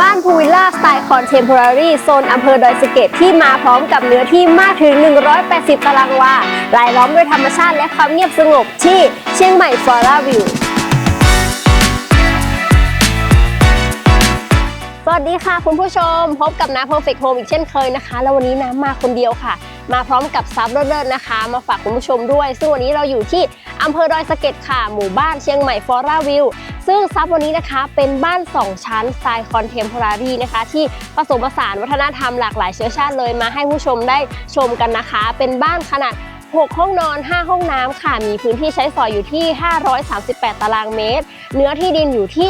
บ้านพูวิลล่าสไตล์คอนเทมพอรารีโซนอำเภอดอยสะเก็ดที่มาพร้อมกับเนื้อที่มากถึง 180 ตารางวารายล้อมด้วยธรรมชาติและความเงียบสงบที่เชียงใหม่ฟลอราวิว วัสดีค่ะคุณผู้ชม พบกับน้า Perfect Home อีกเช่นเคยนะคะ แล้ววันนี้น้ำมาคนเดียวค่ะ มาพร้อมกับซับเลิศๆนะคะ มาฝากคุณผู้ชมด้วย ซึ่งวันนี้เราอยู่ที่อำเภอดอยสะเก็ดค่ะ หมู่บ้านเชียงใหม่ฟอร่าวิวซึ่งซับวันนี้นะคะเป็นบ้าน 2 ชั้นสไตล์คอนเทมพอรารีนะคะ ที่ผสมผสานวัฒนธรรมหลากหลายเชื้อชาติเลยมาให้ผู้ชมได้ชมกันนะคะ เป็นบ้านขนาด 6 ห้องนอน 5 ห้องน้ำค่ะ มีพื้นที่ใช้สอยอยู่ที่ 538 ตารางเมตร เนื้อที่ดินอยู่ที่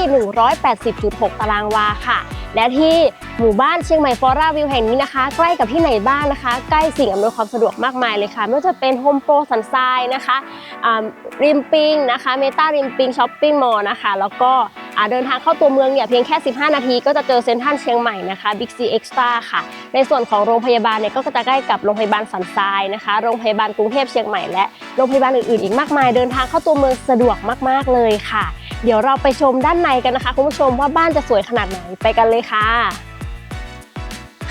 180.6 ตารางวาค่ะ และที่หมู่บ้านเชียงใหม่ฟอร่าวิวแห่งนี้นะคะ ใกล้กับที่ไหนบ้างนะคะ ใกล้สิ่งอำนวยความสะดวกมากมายเลยค่ะ ไม่ว่าจะเป็นโฮมโปรสันทรายนะคะริมปิงนะคะเมตาริมปิงช้อปปิ้งมอลล์นะคะ แล้วก็ เดินทางเข้าตัวเมืองเนี่ยเพียงแค่ 15 นาทีก็จะเจอเซ็นทรัลเชียงใหม่นะคะบิ๊กซีเอ็กซ์ตาค่ะ ในส่วนของโรงพยาบาลเนี่ยก็จะใกล้กับโรงพยาบาลสันทรายนะคะ โรงพยาบาลกรุงเทพเชียงใหม่และโรงพยาบาลอื่นๆอีกมากมาย เดินทางเข้าตัวเมืองสะดวกมากๆเลยค่ะ เดี๋ยวเราไปชมด้านในกันนะคะคุณผู้ชมว่าบ้านจะสวยขนาดไหนไปกันเลยค่ะ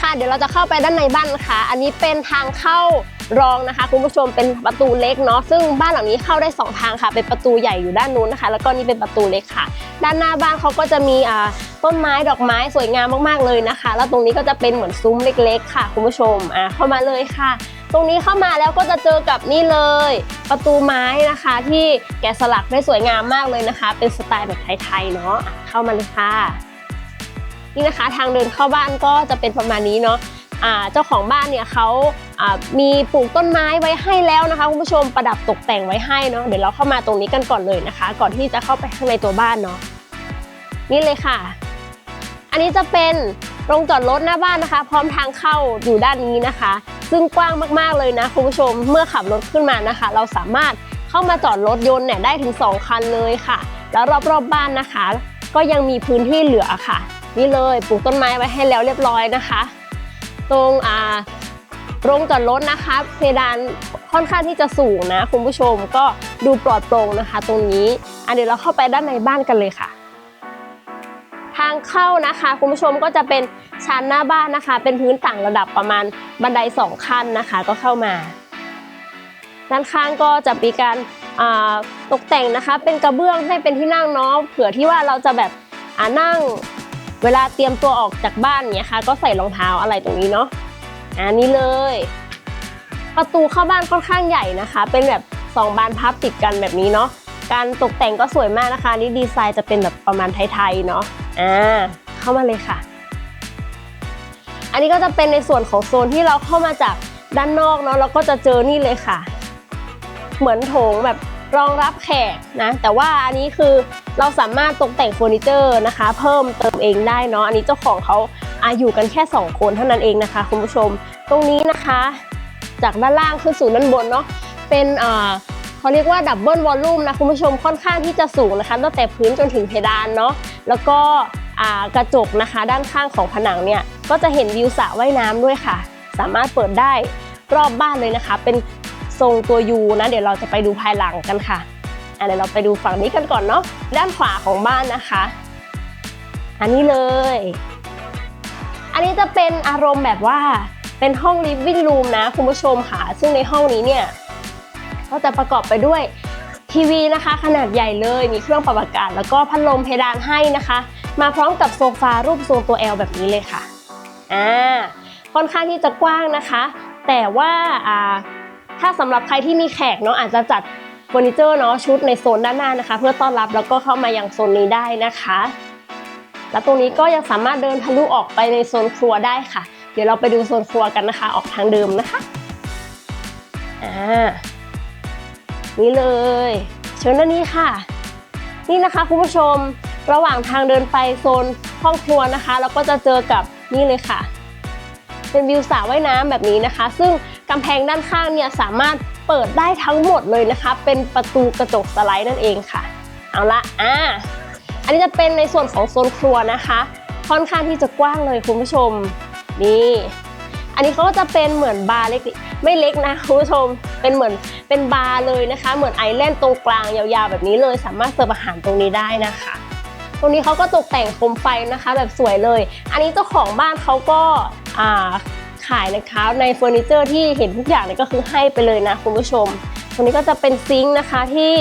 ค่ะ เดี๋ยวเราจะเข้าไปด้านในบ้านนะคะ อันนี้เป็นทางเข้ารองนะคะ คุณผู้ชมเป็นประตูเล็กเนาะซึ่งบ้านหลังนี้เข้าได้สองทางค่ะ เป็นประตูใหญ่อยู่ด้านนู้นนะคะ แล้วก็นี่เป็นประตูเล็กค่ะ ด้านหน้าบ้านเขาก็จะมีอ่าต้นไม้ดอกไม้สวยงามมากๆเลยนะคะ แล้วตรงนี้ก็จะเป็นเหมือนซุ้มเล็ก ๆ ค่ะ คุณผู้ชมอ่าเข้ามาเลยค่ะ ตรงนี้เข้ามาแล้วก็จะเจอกับนี่เลย ประตูไม้นะคะ ที่แกะสลักได้สวยงามมากเลยนะคะ เป็นสไตล์แบบไทยๆเนาะเข้ามาเลยค่ะ นี่นะคะ ทางเดินเข้าบ้านก็จะเป็นประมาณนี้เนาะเจ้าของบ้านเนี่ยเขาอ่ามีปลูกต้นไม้ไว้ให้แล้วนะคะคุณผู้ชมประดับตกแต่งไว้ให้เนาะเดี๋ยวเราเข้ามาตรงนี้กันก่อนเลยนะคะ ก่อนที่จะเข้าไปข้างในตัวบ้านเนาะนี่เลยค่ะ อันนี้จะเป็นโรงจอดรถหน้าบ้านนะคะ พร้อมทางเข้าอยู่ด้านนี้นะคะ ซึ่งกว้างมากๆเลยนะคุณผู้ชมเมื่อขับรถขึ้นมานะคะ เราสามารถเข้ามาจอดรถยนต์เนี่ยได้ถึง 2 คันเลยค่ะ แล้วรอบๆบบ้านนะคะ ก็ยังมีพื้นที่เหลือค่ะ นี่เลยปลูกต้นไม้ไว้ให้แล้วเรียบร้อยนะคะ ตรงอ่าโรงจอดรถนะคะเพดานค่อนข้างที่จะสูงนะคุณผู้ชมก็ดูปลอดโปร่งนะคะ ตรงนี้อะเดี๋ยวเราเข้าไปด้านในบ้านกันเลยค่ะ ทางเข้านะคะคุณผู้ชมก็จะเป็นชั้นหน้าบ้านนะคะ เป็นพื้นต่างระดับประมาณบันไดสองขั้นนะคะ ก็เข้ามา ด้านข้างก็จะมีการตกแต่งนะคะ เป็นกระเบื้องให้เป็นที่นั่งเนาะเผื่อที่ว่าเราจะแบบอนั่ง เวลาเตรียมตัวออกจากบ้านเนี้ยค่ะ ก็ใส่รองเท้าอะไรตรงนี้เนาะอันนี้เลย ประตูเข้าบ้านค่อนข้างใหญ่นะคะ เป็นแบบสองบานพับติดกันแบบนี้เนาะการตกแต่งก็สวยมากนะคะนี่ดีไซน์จะเป็นแบบประมาณไทยๆเนาะอ่าเข้ามาเลยค่ะ อันนี้ก็จะเป็นในส่วนของโซนที่เราเข้ามาจากด้านนอกเนาะเราก็จะเจอนี่เลยค่ะ เหมือนโถงแบบ รองรับแขกนะ แต่ว่าอันนี้คือเราสามารถตกแต่งเฟอร์นิเจอร์นะคะ เพิ่มเติมเองได้เนาะ อันนี้เจ้าของเขาอาอยู่กันแค่ 2 คนเท่านั้นเองนะคะคุณผู้ชม ตรงนี้นะคะ จากด้านล่างขึ้นสู่ด้านบนเนาะ เป็นเอ่อเขาเรียกว่าดับเบิลวอลลุ่มนะคุณผู้ชมค่อนข้างที่จะสูงนะคะตั้งแต่พื้นจนถึงเพดานเนาะแล้วก็กระจกนะคะ ด้านข้างของผนังเนี่ยก็จะเห็นวิวสระว่ายน้ำด้วยค่ะ สามารถเปิดได้รอบบ้านเลยนะคะ เป็น ทรงตัวยูนะ เดี๋ยวเราจะไปดูภายหลังกันค่ะอะเดี๋ยวเราไปดูฝั่งนี้กันก่อนเนาะด้านขวาของบ้านนะคะ อันนี้เลย อันนี้จะเป็นอารมณ์แบบว่าเป็นห้อง living room นะคุณผู้ชมค่ะ ซึ่งในห้องนี้เนี่ยก็จะประกอบไปด้วยทีวีนะคะ ขนาดใหญ่เลยมีเครื่องปรับอากาศ แล้วก็พัดลมเพดานให้นะคะ มาพร้อมกับโซฟารูปทรงตัว L แบบนี้เลยค่ะอ่าค่อนข้างที่จะกว้างนะคะ แต่ว่าอ่า ถ้าสำหรับใครที่มีแขกเนาะอาจจะจัดเฟอร์นิเจอร์เนาะชุดในโซนด้านหน้านะคะ เพื่อต้อนรับแล้วก็เข้ามายังโซนนี้ได้นะคะ แล้วตรงนี้ก็ยังสามารถเดินทะลุออกไปในโซนครัวได้ค่ะ เดี๋ยวเราไปดูโซนครัวกันนะคะ ออกทางเดิมนะคะอ่านี่เลย เชิญด้านนี้ค่ะ นี่นะคะคุณผู้ชมระหว่างทางเดินไปโซนห้องครัวนะคะ เราก็จะเจอกับนี่เลยค่ะ เป็นวิวสระว่ายน้ำแบบนี้นะคะ ซึ่ง กำแพงด้านข้างเนี่ยสามารถเปิดได้ทั้งหมดเลยนะคะ เป็นประตูกระจกสไลด์นั่นเองค่ะ เอาละอ่าอันนี้จะเป็นในส่วนของโซนครัวนะคะ ค่อนข้างที่จะกว้างเลยคุณผู้ชม นี่ อันนี้เขาก็จะเป็นเหมือนบาร์เล็กไม่เล็กนะคุณผู้ชม เป็นเหมือนเป็นบาร์เลยนะคะ เหมือนไอแลนด์ตรงกลางยาวๆแบบนี้เลย สามารถเสิร์ฟอาหารตรงนี้ได้นะคะ ตรงนี้เขาก็ตกแต่งโคมไฟนะคะ แบบสวยเลย อันนี้เจ้าของบ้านเขาก็อ่า ขายนะคะในเฟอร์นิเจอร์ที่เห็นทุกอย่างเนี่ยก็คือให้ไปเลยนะคุณผู้ชมตรงนี้ก็จะเป็นซิงค์นะคะที่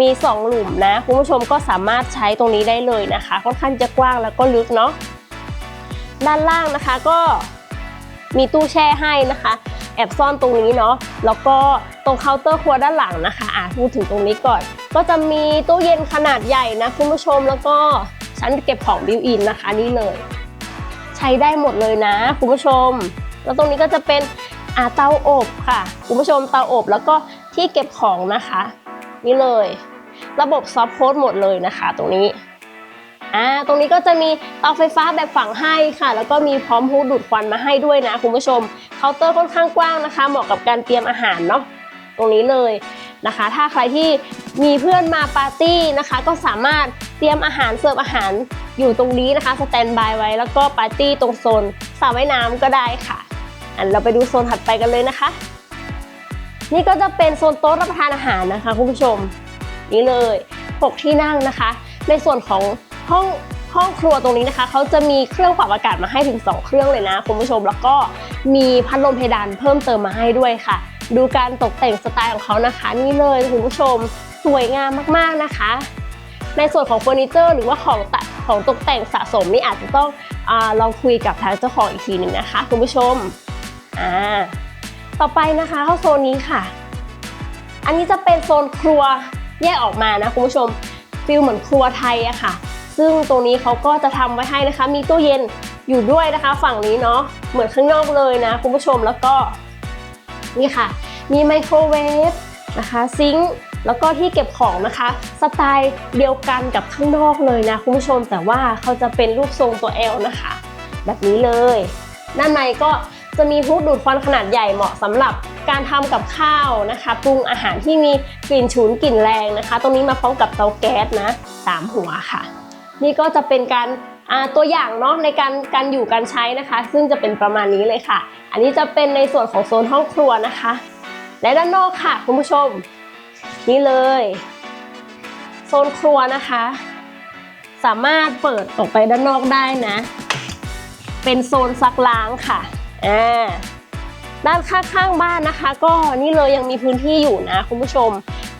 มี 2 หลุมนะคุณผู้ชมก็สามารถใช้ตรงนี้ได้เลยนะคะ ค่อนข้างจะกว้างแล้วก็ลึกเนาะด้านล่างนะคะก็มีตู้แช่ให้นะคะ แอบซ่อนตรงนี้เนาะแล้วก็ตรงเคาน์เตอร์ครัวด้านหลังนะคะอะพูดถึงตรงนี้ก่อน ก็จะมีตู้เย็นขนาดใหญ่นะคุณผู้ชมแล้วก็ชั้นเก็บของบิวอินนะคะนี่เลย ใช้ได้หมดเลยนะคุณผู้ชม แล้วตรงนี้ก็จะเป็นอ่าเตาอบค่ะคุณผู้ชมเตาอบแล้วก็ที่เก็บของนะคะ นี่เลย ระบบซอฟต์โค้ดหมดเลยนะคะ ตรงนี้อ่าตรงนี้ก็จะมีเตาไฟฟ้าแบบฝังให้ค่ะ แล้วก็มีพร้อมฮูดดูดควันมาให้ด้วยนะคุณผู้ชมเคาน์เตอร์ค่อนข้างกว้างนะคะ เหมาะกับการเตรียมอาหารเนาะตรงนี้เลย นะคะ ถ้าใครที่มีเพื่อนมาปาร์ตี้นะคะ ก็สามารถเตรียมอาหารเสิร์ฟอาหารอยู่ตรงนี้นะคะสแตนบายไว้แล้วก็ปาร์ตี้ตรงโซนสระว่ายน้ำก็ได้ค่ะอันเราไปดูโซนถัดไปกันเลยนะคะ นี่ก็จะเป็นโซนโต๊ะรับประทานอาหารนะคะคุณผู้ชมนี่เลย6ที่นั่งนะคะ ในส่วนของห้องห้องครัวตรงนี้นะคะเขาจะมีเครื่องปรับอากาศมาให้ถึง 2 เครื่องเลยนะคุณผู้ชม แล้วก็มีพัดลมเพดานเพิ่มเติมมาให้ด้วยค่ะ ดูการตกแต่งสไตล์ของเขานะคะ นี่เลยคุณผู้ชมสวยงามมากๆนะคะ ในส่วนของเฟอร์นิเจอร์หรือว่าของตัดของตกแต่งสะสมนี่อาจจะต้องอลองคุยกับทางเจ้าของอีกทีหนึ่งนะคะ คุณผู้ชมอ่าต่อไปนะคะเข้าโซนนี้ค่ะ อันนี้จะเป็นโซนครัวแยกออกมานะคุณผู้ชมฟิลเหมือนครัวไทยอะค่ะ ซึ่งตรงนี้เขาก็จะทำไว้ให้นะคะ มีตู้เย็นอยู่ด้วยนะคะ ฝั่งนี้เนาะเหมือนข้างนอกเลยนะ คุณผู้ชมแล้วก็ นี่ค่ะ มีไมโครเวฟนะคะซิงค์แล้วก็ที่เก็บของนะคะ สไตล์เดียวกันกับข้างนอกเลยนะคุณผู้ชมแต่ว่าเขาจะเป็นรูปทรงตัว L นะคะ แบบนี้เลย ด้านในก็จะมีฮูดดูดควันขนาดใหญ่เหมาะสำหรับการทำกับข้าวนะคะปรุงอาหารที่มีกลิ่นฉุนกลิ่นแรงนะคะ ตรงนี้มาพร้อมกับเตาแก๊สนะสามหัวค่ะ นี่ก็จะเป็นการ ตัวอย่างเนาะในการการอยู่การใช้นะคะ ซึ่งจะเป็นประมาณนี้เลยค่ะ อันนี้จะเป็นในส่วนของโซนห้องครัวนะคะ และด้านนอกค่ะคุณผู้ชม นี่เลย โซนครัวนะคะ สามารถเปิดออกไปด้านนอกได้นะ เป็นโซนซักล้างค่ะอ่าด้านข้างๆบ้านนะคะ ก็นี่เลยยังมีพื้นที่อยู่นะคุณผู้ชม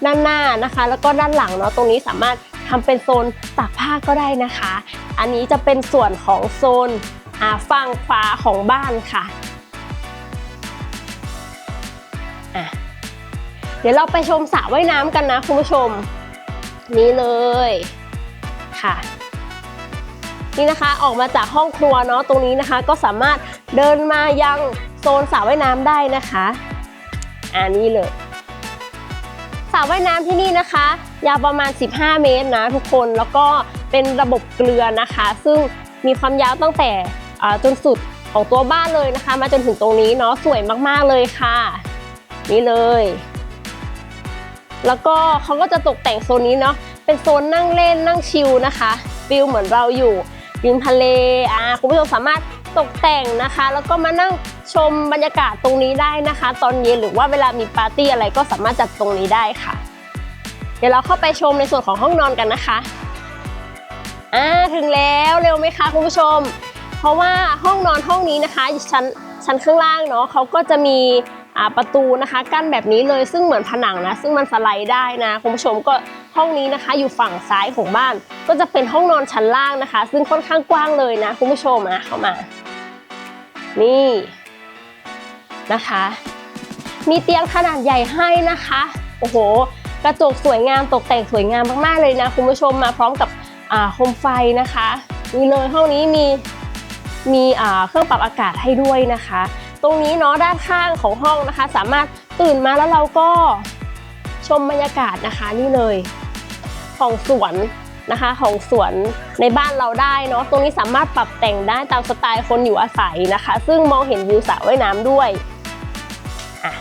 ด้านหน้านะคะ แล้วก็ด้านหลังเนาะตรงนี้สามารถ ทำเป็นโซนตากผ้าก็ได้นะคะ อันนี้จะเป็นส่วนของโซนอาฝั่งขวาของบ้านค่ะอะเดี๋ยวเราไปชมสระว่ายน้ำกันนะคุณผู้ชม นี่เลยค่ะ นี่นะคะออกมาจากห้องครัวเนาะตรงนี้นะคะ ก็สามารถเดินมายังโซนสระว่ายน้ำได้นะคะ อ่านี่เลยสระว่ายน้ำที่นี่นะคะ ยาวประมาณ 15 เมตรนะทุกคน แล้วก็เป็นระบบเกลือนะคะ ซึ่งมีความยาวตั้งแต่จนสุดของตัวบ้านเลยนะคะ มาจนถึงตรงนี้เนาะสวยมากๆเลยค่ะ นี่เลย แล้วก็เขาก็จะตกแต่งโซนนี้เนาะเป็นโซนนั่งเล่นนั่งชิลนะคะฟิลเหมือนเราอยู่ริมทะเลอ่าคุณผู้ชมสามารถตกแต่งนะคะ แล้วก็มานั่งชมบรรยากาศตรงนี้ได้นะคะ ตอนเย็นหรือว่าเวลามีปาร์ตี้อะไรก็สามารถจัดตรงนี้ได้ค่ะ เดี๋ยวเราเข้าไปชมในส่วนของห้องนอนกันนะคะอ่าถึงแล้วเร็วไหมคะคุณผู้ชม เพราะว่าห้องนอนห้องนี้นะคะชั้นชั้นข้างล่างเนาะเขาก็จะมีประตูนะคะกั้นแบบนี้เลยซึ่งเหมือนผนังนะ ซึ่งมันสไลด์ได้นะคุณผู้ชมก็ห้องนี้นะคะ อยู่ฝั่งซ้ายของบ้าน ก็จะเป็นห้องนอนชั้นล่างนะคะ ซึ่งค่อนข้างกว้างเลยนะคุณผู้ชมนะเข้ามา นี่นะคะ มีเตียงขนาดใหญ่ให้นะคะโอ้โห กระจกสวยงามตกแต่งสวยงามมากๆเลยนะคุณผู้ชมมาพร้อมกับโคมไฟนะคะนี่เลยห้องนี้มีมีเครื่องปรับอากาศให้ด้วยนะคะ ตรงนี้เนาะด้านข้างของห้องนะคะ สามารถตื่นมาแล้วเราก็ชมบรรยากาศนะคะนี่เลยของสวนนะคะของสวนในบ้านเราได้เนาะตรงนี้สามารถปรับแต่งได้ตามสไตล์คนอยู่อาศัยนะคะ ซึ่งมองเห็นวิวสระว่ายน้ำด้วยอะ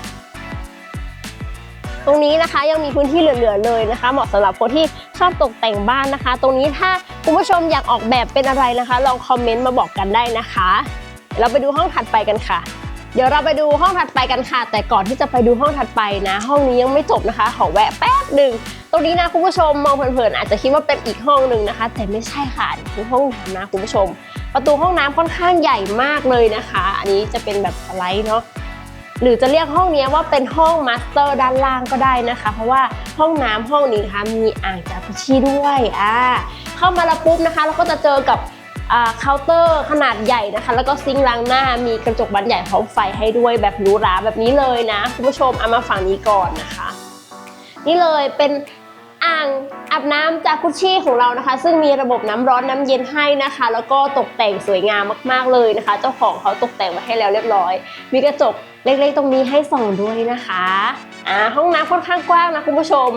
ตรงนี้นะคะยังมีพื้นที่เหลือๆเลยนะคะ เหมาะสำหรับคนที่ชอบตกแต่งบ้านนะคะ ตรงนี้ถ้าคุณผู้ชมอยากออกแบบเป็นอะไรนะคะ ลองคอมเมนต์มาบอกกันได้นะคะ เราไปดูห้องถัดไปกันค่ะ เดี๋ยวเราไปดูห้องถัดไปกันค่ะ แต่ก่อนที่จะไปดูห้องถัดไปนะ ห้องนี้ยังไม่จบนะคะ ขอแวะแป๊บหนึ่งตรงนี้นะคุณผู้ชมมองเผินๆอาจจะคิดว่าเป็นอีกห้องหนึ่งนะคะ แต่ไม่ใช่ค่ะคือห้องน้ำนะคุณผู้ชม ประตูห้องน้ำค่อนข้างใหญ่มากเลยนะคะ อันนี้จะเป็นแบบสไลด์เนาะ หรือจะเรียกห้องนี้ว่าเป็นห้องมาสเตอร์ด้านล่างก็ได้นะคะ เพราะว่าห้องน้ำห้องนี้นะคะมีอ่างจากุชิด้วยอ่าเข้ามาแล้วปุ๊บนะคะ เราก็จะเจอกับเคาน์เตอร์ขนาดใหญ่นะคะ แล้วก็ซิงค์ล้างหน้ามีกระจกบานใหญ่พร้อมไฟให้ด้วยแบบหรูหราแบบนี้เลยนะคุณผู้ชมเอามาฝั่งนี้ก่อนนะคะ นี่เลยเป็น อ่างอาบน้ำจากกุชชี่ของเรานะคะ ซึ่งมีระบบน้ำร้อนน้ำเย็นให้นะคะ แล้วก็ตกแต่งสวยงามมากๆเลยนะคะ เจ้าของเขาตกแต่งมาให้แล้วเรียบร้อย มีกระจกเล็กๆตรงนี้ให้ส่องด้วยนะคะอ่าห้องน้ำค่อนข้างกว้างนะคุณผู้ชม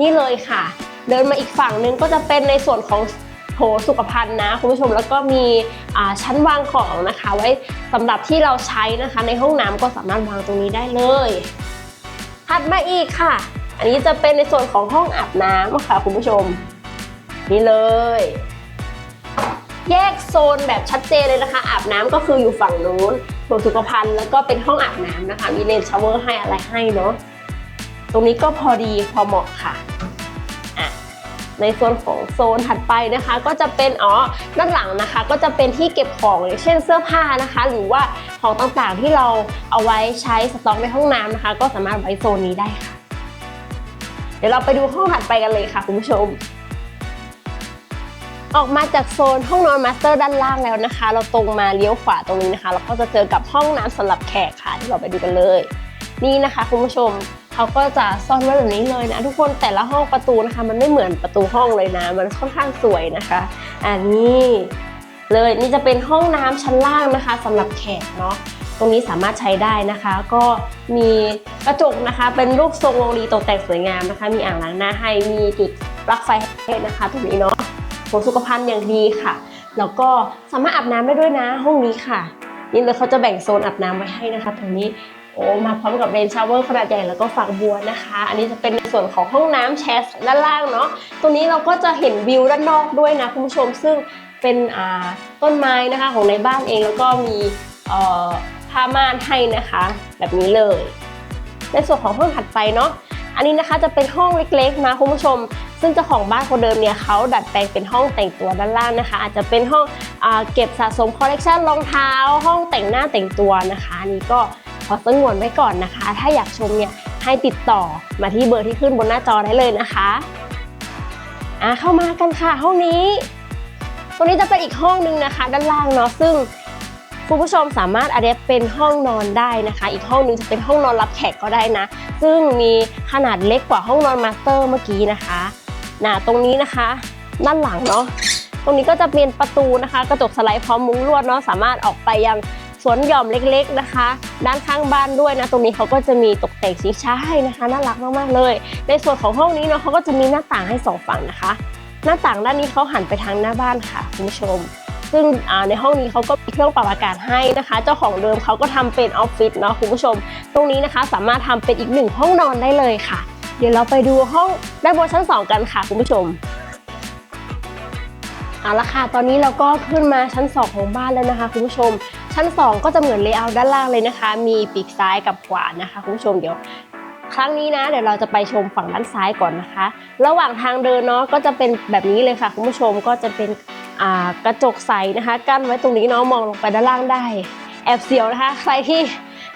นี่เลยค่ะ เดินมาอีกฝั่งนึงก็จะเป็นในส่วนของโถสุขภัณฑ์นะคุณผู้ชมแล้วก็มีอ่าชั้นวางของนะคะ ไว้สำหรับที่เราใช้นะคะ ในห้องน้ำก็สามารถวางตรงนี้ได้เลยถัดมาอีกค่ะ อันนี้จะเป็นในส่วนของห้องอาบน้ำค่ะคุณผู้ชม นี่เลย แยกโซนแบบชัดเจนเลยนะคะ อาบน้ำก็คืออยู่ฝั่งนู้นส่วนสุขภัณฑ์แล้วก็เป็นห้องอาบน้ำนะคะ มีเลนชาวเวอร์ให้อะไรให้เนาะตรงนี้ก็พอดีพอเหมาะค่ะในส่วนของโซนถัดไปนะคะ ก็จะเป็นอ๋อด้านหลังนะคะ ก็จะเป็นที่เก็บของอย่างเช่นเสื้อผ้านะคะ หรือว่าของต่างๆที่เราเอาไว้ใช้สต็อกในห้องน้ำนะคะ ก็สามารถไว้โซนนี้ได้ค่ะ เดี๋ยวเราไปดูห้องถัดไปกันเลยค่ะคุณผู้ชม ออกมาจากโซนห้องนอนมาสเตอร์ด้านล่างแล้วนะคะ เราตรงมาเลี้ยวขวาตรงนี้นะคะ เราก็จะเจอกับห้องน้ำสำหรับแขกค่ะที่เราไปดูกันเลย นี่นะคะคุณผู้ชมเขาก็จะซ่อนไว้แบบนี้เลยนะ ทุกคนแต่ละห้องประตูนะคะ มันไม่เหมือนประตูห้องเลยนะ มันค่อนข้างสวยนะคะอันนี้เลยนี่จะเป็นห้องน้ำชั้นล่างนะคะสำหรับแขกเนาะ ตรงนี้สามารถใช้ได้นะคะ ก็มีกระจกนะคะ เป็นรูปทรงวงรีตกแต่งสวยงามนะคะ มีอ่างล้างหน้าให้มีจุดปลั๊กไฟให้นะคะตรงนี้เนาะผลสุขภัณฑ์อย่างดีค่ะ แล้วก็สามารถอาบน้ำได้ด้วยนะห้องนี้ค่ะ นี่เลยเขาจะแบ่งโซนอาบน้ำไว้ให้นะคะตรงนี้โอ้มาพร้อมกับเรนชาวเวอร์ขนาดใหญ่แล้วก็ฝักบัวนะคะ อันนี้จะเป็นในส่วนของห้องน้ำแชสด้านล่างเนาะตรงนี้เราก็จะเห็นวิวด้านนอกด้วยนะคุณผู้ชมซึ่งเป็นต้นไม้นะคะของในบ้านเองแล้วก็มีเอ่อ ผ้าม่านให้นะคะ แบบนี้เลย ในส่วนของห้องถัดไปเนาะอันนี้นะคะจะเป็นห้องเล็กๆนะคุณผู้ชม ซึ่งเจ้าของบ้านคนเดิมเนี่ยเขาดัดแปลงเป็นห้องแต่งตัวด้านล่างนะคะ อาจจะเป็นห้องอเก็บสะสมคอลเลกชันรองเท้า ห้องแต่งหน้าแต่งตัวนะคะอันนี้ก็ขอสงวนไว้ก่อนนะคะ ถ้าอยากชมเนี่ยให้ติดต่อมาที่เบอร์ที่ขึ้นบนหน้าจอได้เลยนะคะอะเข้ามากันค่ะห้องนี้ ตรงนี้จะเป็นอีกห้องหนึงนะคะ ด้านล่างเนาะซึ่ง คุณผู้ชมสามารถอาเดเป็นห้องนอนได้นะคะ อีกห้องหนึงจะเป็นห้องนอนรับแขกก็ได้นะ ซึ่งมีขนาดเล็กกว่าห้องนอนมาสเตอร์เมื่อกี้นะคะนะตรงนี้นะคะ ด้านหลังเนาะตรงนี้ก็จะเป็นประตูนะคะ กระจกสไลด์พร้อมมุ้งลวดเนาะสามารถออกไปยังสวนหย่อมเล็กๆนะคะ ด้านข้างบ้านด้วยนะ ตรงนี้เขาก็จะมีตกแต่งชิงช้าให้นะคะน่ารักมากๆเลย ในส่วนของห้องนี้เนาะเขาก็จะมีหน้าต่างให้สองฝั่งนะคะ หน้าต่างด้านนี้เขาหันไปทางหน้าบ้านค่ะคุณผู้ชม ซึ่งในห้องนี้เขาก็มีเครื่องปรับอากาศให้นะคะ เจ้าของเดิมเขาก็ทำเป็นออฟฟิศเนาะคุณผู้ชม ตรงนี้นะคะสามารถทำเป็นอีกหนึ่งห้องนอนได้เลยค่ะ เดี๋ยวเราไปดูห้องด้านบนชั้น 2 กันค่ะคุณผู้ชมเอาละค่ะ ตอนนี้เราก็ขึ้นมาชั้น 2 ของบ้านแล้วนะคะคุณผู้ชม ชั้น 2 ก็จะเหมือนเลเยอร์ด้านล่างเลยนะคะ มีปีกซ้ายกับขวานะคะคุณผู้ชมเดี๋ยวครั้งนี้นะเดี๋ยวเราจะไปชมฝั่งด้านซ้ายก่อนนะคะ ระหว่างทางเดินเนาะก็จะเป็นแบบนี้เลยค่ะคุณผู้ชมก็จะเป็น กระจกใสนะคะกั้นไว้ตรงนี้เนาะมองลงไปด้านล่างได้ แอบเสียวนะคะใครที่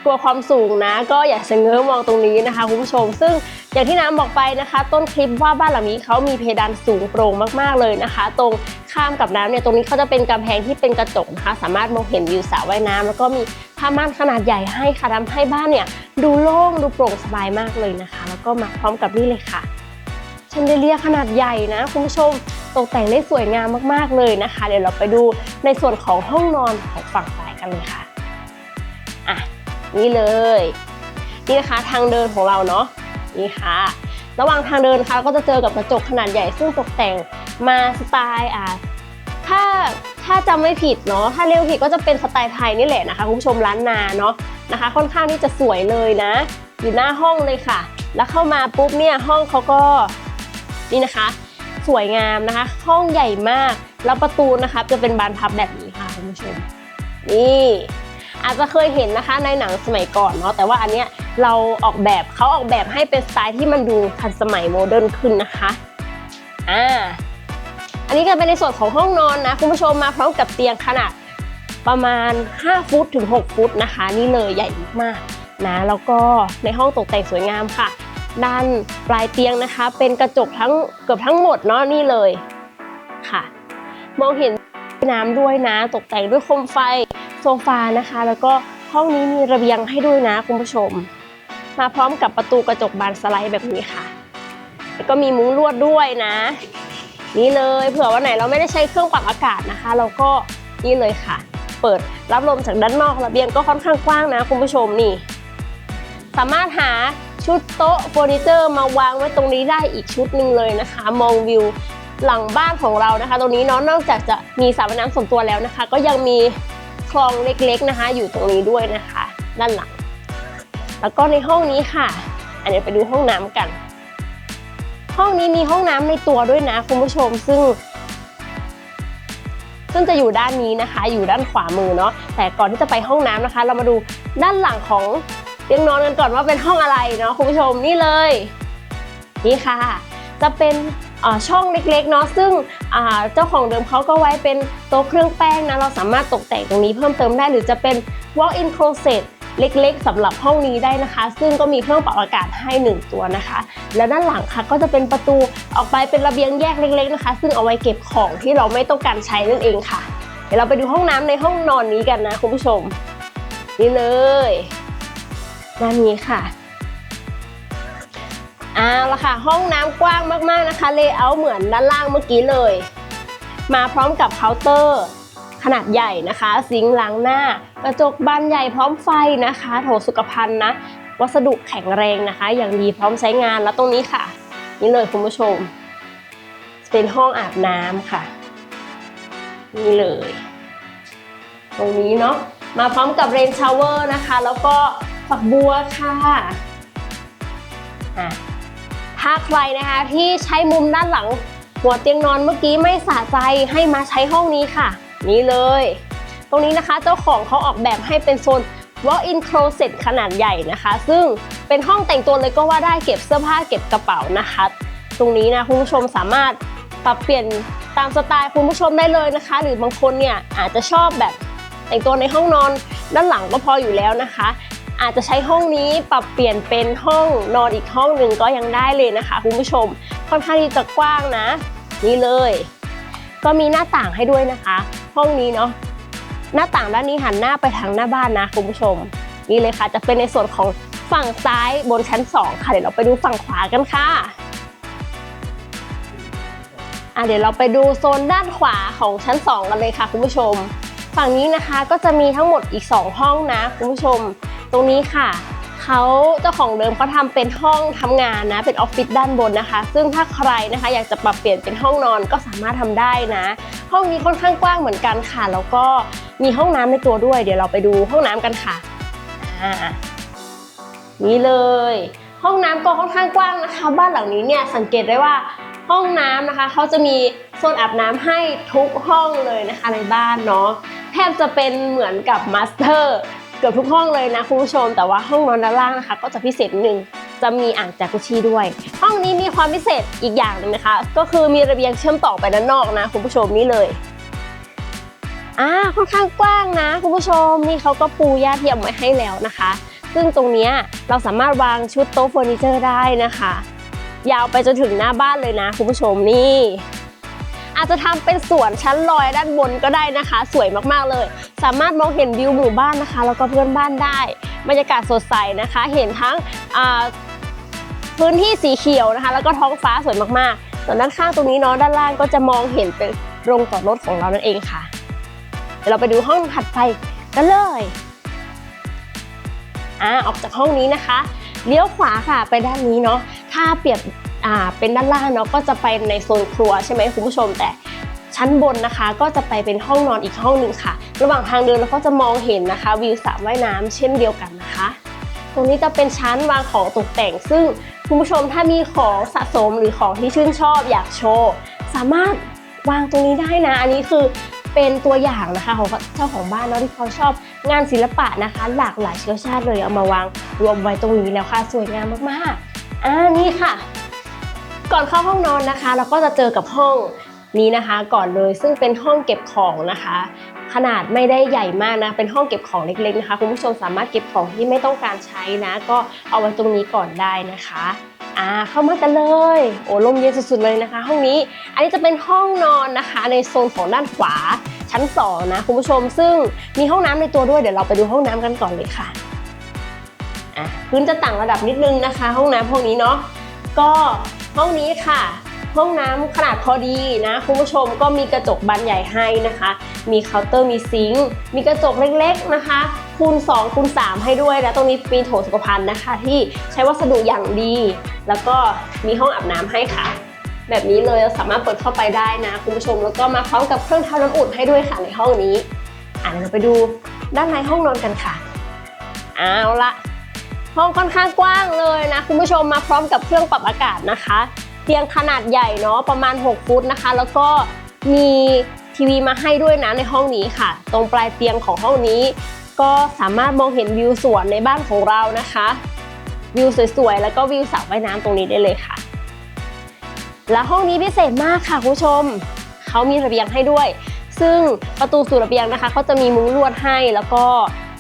กลัวความสูงนะ ก็อยากจะเง้อมองตรงนี้นะคะคุณผู้ชม ซึ่งอย่างที่น้ำบอกไปนะคะ ต้นคลิปว่าบ้านหลังนี้เขามีเพดานสูงโปร่งมากๆเลยนะคะ ตรงข้ามกับน้ำเนี่ยตรงนี้เขาจะเป็นกำแพงที่เป็นกระจกนะคะ สามารถมองเห็นวิวสระว่ายน้ำแล้วก็มีผ้าม่านขนาดใหญ่ให้ค่ะทำให้บ้านเนี่ยดูโล่งดูโปร่งสบายมากเลยนะคะ แล้วก็มาพร้อมกับนี่เลยค่ะ ชนเดเลียขนาดใหญ่นะคุณผู้ชมตกแต่งได้สวยงามมากๆเลยนะคะ เดี๋ยวเราไปดูในส่วนของห้องนอนของฝั่งซ้ายกันเลยค่ะอะนี่เลยนี่นะคะทางเดินของเราเนาะนี่ค่ะระหว่างทางเดินค่ะก็จะเจอกับกระจกขนาดใหญ่ ซึ่งตกแต่งมาสไตล์อะถ้าถ้าจำไม่ผิดเนาะถ้าเรียกผิดก็จะเป็นสไตล์ไทยนี่แหละนะคะคุณผู้ชมร้านนาเนาะนะคะ ค่อนข้างที่จะสวยเลยนะ อยู่หน้าห้องเลยค่ะ แล้วเข้ามาปุ๊บเนี่ยห้องเขาก็ นี่นะคะ สวยงามนะคะ ห้องใหญ่มาก แล้วประตูนะคะจะเป็นบานพับแบบนี้ค่ะคุณผู้ชม นี่อาจจะเคยเห็นนะคะในหนังสมัยก่อนเนาะแต่ว่าอันเนี้ยเราออกแบบเขาออกแบบให้เป็นสไตล์ที่มันดูทันสมัยโมเดิร์นขึ้นนะคะอ่าอันนี้ก็เป็นในส่วนของห้องนอนนะคุณผู้ชมมาพร้อมกับเตียงขนาดประมาณ 5 ฟุตถึง 6 ฟุตนะคะ นี่เลยใหญ่มากนะแล้วก็ในห้องตกแต่งสวยงามค่ะ ด้านปลายเตียงนะคะ เป็นกระจกทั้งเกือบทั้งหมดเนาะนี่เลยค่ะ มองเห็นน้ำด้วยนะ ตกแต่งด้วยโคมไฟโซฟานะคะ แล้วก็ห้องนี้มีระเบียงให้ด้วยนะคุณผู้ชม มาพร้อมกับประตูกระจกบานสไลด์แบบนี้ค่ะ แล้วก็มีมุ้งลวดด้วยนะ นี่เลยเผื่อวันไหนเราไม่ได้ใช้เครื่องปรับอากาศนะคะ เราก็นี่เลยค่ะ เปิดรับลมจากด้านนอกระเบียงก็ค่อนข้างกว้างนะคุณผู้ชมนี่ สามารถหา ชุดโต๊ะเฟอร์นิเจอร์มาวางไว้ตรงนี้ได้อีกชุดหนึ่งเลยนะคะ มองวิวหลังบ้านของเรานะคะ ตรงนี้เนาะนอกจากจะมีสระว่ายน้ำส่วนตัวแล้วนะคะ ก็ยังมีคลองเล็กๆนะคะ อยู่ตรงนี้ด้วยนะคะ ด้านหลัง แล้วก็ในห้องนี้ค่ะ อันนี้ไปดูห้องน้ำกัน ห้องนี้มีห้องน้ำในตัวด้วยนะคุณผู้ชมซึ่งซึ่งจะอยู่ด้านนี้นะคะ อยู่ด้านขวามือเนาะแต่ก่อนที่จะไปห้องน้ำนะคะ เรามาดูด้านหลังของ เตียงนอนกันก่อนว่าเป็นห้องอะไรเนาะคุณผู้ชมนี่เลย นี่ค่ะ จะเป็นอ่าช่องเล็กๆเนาะซึ่งเจ้าของเดิมเขาก็ไว้เป็นโต๊ะเครื่องแป้งนะเราสามารถตกแต่งตรงนี้เพิ่มเติมได้หรือจะเป็น walk-in closet เล็กๆสำหรับห้องนี้ได้นะคะ ซึ่งก็มีเครื่องปรับอากาศให้หนึ่งตัวนะคะ แล้วด้านหลังค่ะก็จะเป็นประตูออกไปเป็นระเบียงแยกเล็ก ๆนะคะ ซึ่งเอาไว้เก็บของที่เราไม่ต้องการใช้นั่นเองค่ะ เดี๋ยวเราไปดูห้องน้ำในห้องนอนนี้กันนะคุณผู้ชม นี่เลย ด้านนี้ค่ะเอาละค่ะ ห้องน้ำกว้างมากๆนะคะ เลเยอร์เหมือนด้านล่างเมื่อกี้เลย มาพร้อมกับเคาน์เตอร์ ขนาดใหญ่นะคะ ซิงค์ล้างหน้า กระจกบานใหญ่พร้อมไฟนะคะ โถสุขภัณฑ์นะ วัสดุแข็งแรงนะคะ อย่างดีพร้อมใช้งานแล้วตรงนี้ค่ะ นี่เลยคุณผู้ชม เป็นห้องอาบน้ำค่ะ นี่เลย ตรงนี้เนาะมาพร้อมกับเรนชาวเวอร์นะคะ แล้วก็ ฝักบัวค่ะอะ ถ้าใครนะคะที่ใช้มุมด้านหลัง หัวเตียงนอนเมื่อกี้ไม่สะใจให้มาใช้ห้องนี้ค่ะ นี่เลย ตรงนี้นะคะเจ้าของเขาออกแบบให้เป็นโซน walk-in closet ขนาดใหญ่นะคะ ซึ่งเป็นห้องแต่งตัวเลยก็ว่าได้เก็บเสื้อผ้าเก็บกระเป๋านะคะ ตรงนี้นะคุณผู้ชมสามารถปรับเปลี่ยนตามสไตล์คุณผู้ชมได้เลยนะคะ หรือบางคนเนี่ยอาจจะชอบแบบแต่งตัวในห้องนอนด้านหลังก็พออยู่แล้วนะคะ อาจจะใช้ห้องนี้ปรับเปลี่ยนเป็นห้องนอนอีกห้องหนึ่งก็ยังได้เลยนะคะคุณผู้ชม ค่อนข้างที่จะกว้างนะ นี่เลย ก็มีหน้าต่างให้ด้วยนะคะ ห้องนี้เนาะหน้าต่างด้านนี้หันหน้าไปทางหน้าบ้านนะคุณผู้ชม นี่เลยค่ะ จะเป็นในส่วนของฝั่งซ้ายบนชั้น 2 ค่ะ เดี๋ยวเราไปดูฝั่งขวากันค่ะอะเดี๋ยวเราไปดูโซนด้านขวาของชั้น 2 กันเลยค่ะคุณผู้ชม ฝั่งนี้นะคะก็จะมีทั้งหมดอีก 2 ห้องนะคุณผู้ชม ตรงนี้ค่ะเขาเจ้าของเดิมเขาทำเป็นห้องทำงานนะ เป็นออฟฟิศด้านบนนะคะ ซึ่งถ้าใครนะคะอยากจะปรับเปลี่ยนเป็นห้องนอนก็สามารถทำได้นะ ห้องนี้ค่อนข้างกว้างเหมือนกันค่ะ แล้วก็มีห้องน้ำในตัวด้วย เดี๋ยวเราไปดูห้องน้ำกันค่ะอ่านี่เลย ห้องน้ำก็ค่อนข้างกว้างนะคะ บ้านหลังนี้เนี่ยสังเกตได้ว่า ห้องน้ำนะคะเขาจะมีโซนอาบน้ำให้ทุกห้องเลยนะคะในบ้านเนาะแทบจะเป็นเหมือนกับมาสเตอร์เกือบทุกห้องเลยนะคุณผู้ชม แต่ว่าห้องนอนด้านล่างนะคะ ก็จะพิเศษนึงจะมีอ่างจากุชิด้วย ห้องนี้มีความพิเศษอีกอย่างหนึ่งนะคะ ก็คือมีระเบียงเชื่อมต่อไปด้านนอกนะคุณผู้ชมนี่เลยอ่าค่อนข้างกว้างนะคุณผู้ชมนี่เขาก็ปูหญ้าเทียมไว้ให้แล้วนะคะ ซึ่งตรงนี้เราสามารถวางชุดโต๊ะเฟอร์นิเจอร์ได้นะคะ ยาวไปจนถึงหน้าบ้านเลยนะคุณผู้ชมนี่อาจจะทำเป็นสวนชั้นลอยด้านบนก็ได้นะคะ สวยมากๆเลย สามารถมองเห็นวิวหมู่บ้านนะคะ แล้วก็เพื่อนบ้านได้ บรรยากาศสดใสนะคะ เห็นทั้งพื้นที่สีเขียวนะคะ แล้วก็ท้องฟ้าสวยมากๆส่วนด้านข้างตรงนี้เนาะด้านล่างก็จะมองเห็นเป็นโรงจอดรถของเรานั่นเองค่ะ เดี๋ยวเราไปดูห้องถัดไปกันเลยอ่าออกจากห้องนี้นะคะ เลี้ยวขวาค่ะไปด้านนี้เนาะถ้าเปรียบอ่าเป็นด้านล่างเนาะก็จะไปในโซนครัวใช่ไหมคุณผู้ชมแต่ชั้นบนนะคะ ก็จะไปเป็นห้องนอนอีกห้องหนึ่งค่ะ ระหว่างทางเดินเราก็จะมองเห็นนะคะ วิวสระว่ายน้ำเช่นเดียวกันนะคะ ตรงนี้จะเป็นชั้นวางของตกแต่ง ซึ่งคุณผู้ชมถ้ามีของสะสมหรือของที่ชื่นชอบอยากโชว์ สามารถวางตรงนี้ได้นะ อันนี้คือ เป็นตัวอย่างนะคะของเจ้าของบ้านเนาะที่เขาชอบงานศิลปะนะคะ หลากหลายเชื้อชาติเลยเอามาวางรวมไว้ตรงนี้แล้วค่ะสวยงามมากๆอ่านี่ค่ะ ก่อนเข้าห้องนอนนะคะ เราก็จะเจอกับห้องนี้นะคะก่อนเลยซึ่งเป็นห้องเก็บของนะคะ ขนาดไม่ได้ใหญ่มากนะเป็นห้องเก็บของเล็กๆนะคะคุณผู้ชมสามารถเก็บของที่ไม่ต้องการใช้นะ ก็เอาไว้ตรงนี้ก่อนได้นะคะ อ่าเข้ามากันเลย โอ้ลมเย็นสุดๆเลยนะคะ ห้องนี้ อันนี้จะเป็นห้องนอนนะคะ ในโซนของด้านขวาชั้น2นะคุณผู้ชม ซึ่งมีห้องน้ำในตัวด้วยเดี๋ยวเราไปดูห้องน้ำกันก่อนเลยค่ะอะพื้นจะต่างระดับนิดนึงนะคะ ห้องน้ำห้องนี้เนาะก็ห้องนี้ค่ะ ห้องน้ำขนาดพอดีนะคุณผู้ชมก็มีกระจกบานใหญ่ให้นะคะ มีเคาน์เตอร์มีซิงค์มีกระจกเล็กๆนะคะคูณ2คูณ3ให้ด้วยและตรงนี้มีโถสุขภัณฑ์นะคะ ที่ใช้วัสดุอย่างดี แล้วก็มีห้องอาบน้ำให้ค่ะ แบบนี้เลยเราสามารถเปิดเข้าไปได้นะคุณผู้ชมแล้วก็มาพร้อมกับเครื่องทำน้ำอุ่นให้ด้วยค่ะในห้องนี้อะเราไปดูด้านในห้องนอนกันค่ะเอาละห้องค่อนข้างกว้างเลยนะ คุณผู้ชมมาพร้อมกับเครื่องปรับอากาศนะคะ เตียงขนาดใหญ่เนาะประมาณ 6 ฟุตนะคะ แล้วก็มีทีวีมาให้ด้วยนะในห้องนี้ค่ะ ตรงปลายเตียงของห้องนี้ ก็สามารถมองเห็นวิวสวนในบ้านของเรานะคะ วิวสวยๆ แล้วก็วิวสระว่ายน้ำตรงนี้ได้เลยค่ะ และห้องนี้พิเศษมากค่ะคุณผู้ชมเขามีระเบียงให้ด้วย ซึ่งประตูสู่ระเบียงนะคะเขาจะมีมุ้งลวดให้แล้วก็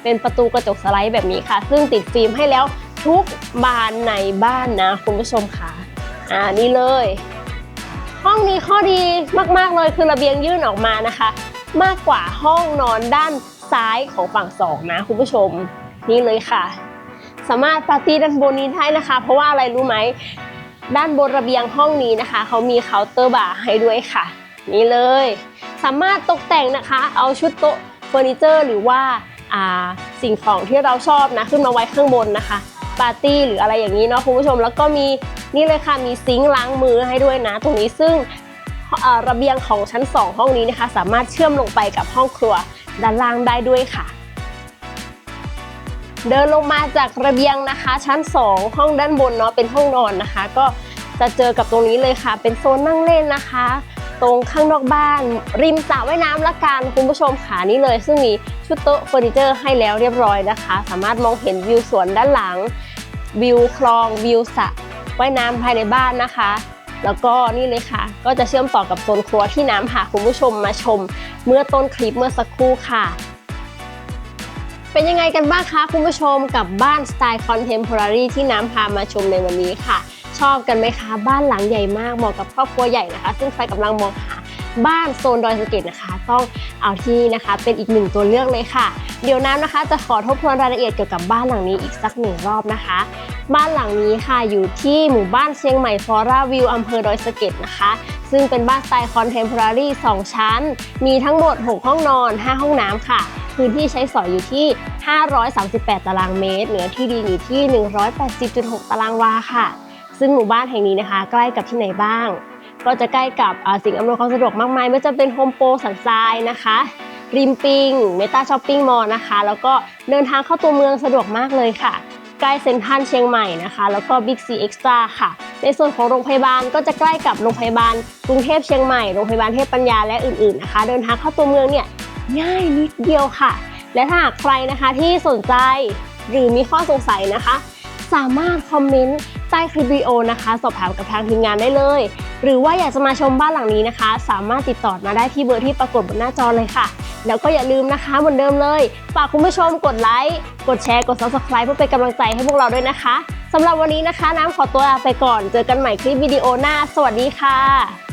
เป็นประตูกระจกสไลด์แบบนี้ค่ะ ซึ่งติดฟิล์มให้แล้วทุกบานในบ้านนะคุณผู้ชมค่ะ อ่านี่เลย ห้องนี้ข้อดีมากๆเลยคือระเบียงยื่นออกมานะคะ มากกว่าห้องนอนด้านซ้ายของฝั่งสองนะคุณผู้ชม นี่เลยค่ะ สามารถปาร์ตี้ด้านบนนี้ได้นะคะ เพราะว่าอะไรรู้ไหมด้านบนระเบียงห้องนี้นะคะเขามีเคาน์เตอร์บาร์ให้ด้วยค่ะ นี่เลย สามารถตกแต่งนะคะ เอาชุดโต๊ะเฟอร์นิเจอร์ หรือว่าอ่าสิ่งของที่เราชอบนะขึ้นมาไว้ข้างบนนะคะ ปาร์ตี้หรืออะไรอย่างนี้เนาะคุณผู้ชมแล้วก็มีนี่เลยค่ะมีซิงค์ล้างมือให้ด้วยนะ ตรงนี้ซึ่งระเบียงของชั้น 2 ห้องนี้นะคะ สามารถเชื่อมลงไปกับห้องครัวด้านล่างได้ด้วยค่ะ เดินลงมาจากระเบียงนะคะ ชั้น 2 ห้องด้านบนเนาะเป็นห้องนอนนะคะ ก็จะเจอกับตรงนี้เลยค่ะ เป็นโซนนั่งเล่นนะคะ ตรงข้างนอกบ้าน ริมสระว่ายน้ำละกันคุณผู้ชมขานี่เลย ซึ่งมีชุดโต๊ะเฟอร์นิเจอร์ให้แล้วเรียบร้อยนะคะ สามารถมองเห็นวิวสวนด้านหลัง วิวคลองวิวสระว่ายน้ำภายในบ้านนะคะ แล้วก็นี่เลยค่ะ ก็จะเชื่อมต่อกับโซนครัวที่น้ำพาคุณผู้ชมมาชม เมื่อต้นคลิปเมื่อสักครู่ค่ะ เป็นยังไงกันบ้างคะคุณผู้ชมกับบ้านสไตล์คอนเทมพอรารีที่น้ำพามาชมในวันนี้ค่ะ ชอบกันไหมคะ บ้านหลังใหญ่มากเหมาะกับครอบครัวใหญ่นะคะ ซึ่งใครกำลังมองหาบ้านโซนดอยสะเก็ดนะคะ ต้องเอาที่นี่นะคะ เป็นอีกหนึ่งตัวเลือกเลยค่ะ เดี๋ยวน้ำนะคะ จะขอทบทวนรายละเอียดเกี่ยวกับบ้านหลังนี้อีกสักหนึ่งรอบนะคะ บ้านหลังนี้ค่ะอยู่ที่หมู่บ้านเชียงใหม่ฟอร่าวิวอำเภอดอยสะเก็ดนะคะ ซึ่งเป็นบ้านสไตล์คอนเทมพอรารี2ชั้น มีทั้งหมด 6 ห้องนอน 5 ห้องน้ำค่ะพื้นที่ใช้สอยอยู่ที่ 538 ตารางเมตร เหนือที่ดินอยู่ที่ 180.6 ตารางวาค่ะ ซึ่งหมู่บ้านแห่งนี้นะคะ ใกล้กับที่ไหนบ้าง ก็จะใกล้กับสิ่งอำนวยความสะดวกมากมายไม่ว่าจะเป็นโฮมโปรสันทรายนะคะริมปิงเมตาช้อปปิ้งมอลล์นะคะ แล้วก็เดินทางเข้าตัวเมืองสะดวกมากเลยค่ะ ใกล้เซ็นทรัลเชียงใหม่นะคะ แล้วก็บิ๊กซีเอ็กซ์ตร้าค่ะ ในส่วนของโรงพยาบาลก็จะใกล้กับโรงพยาบาลกรุงเทพเชียงใหม่ โรงพยาบาลเทพปัญญาและอื่นๆนะคะ เดินทางเข้าตัวเมืองเนี่ยง่ายนิดเดียวค่ะ และถ้าหากใครนะคะที่สนใจหรือมีข้อสงสัยนะคะ สามารถคอมเมนต์ ต้คลิปวิดีโอนะคะ สอบถามกับทางทีมงานได้เลย หรือว่าอยากจะมาชมบ้านหลังนี้นะคะ สามารถติดต่อมาได้ที่เบอร์ที่ปรากฏบนหน้าจอเลยค่ะ แล้วก็อย่าลืมนะคะเหมือนเดิมเลยฝากคุณผู้ชมกดไลค์กดแชร์กด subscribe เพื่อเป็นกำลังใจให้พวกเราด้วยนะคะสำหรับวันนี้นะคะ น้ำขอตัวลาไปก่อน เจอกันใหม่คลิปวิดีโอหน้า สวัสดีค่ะ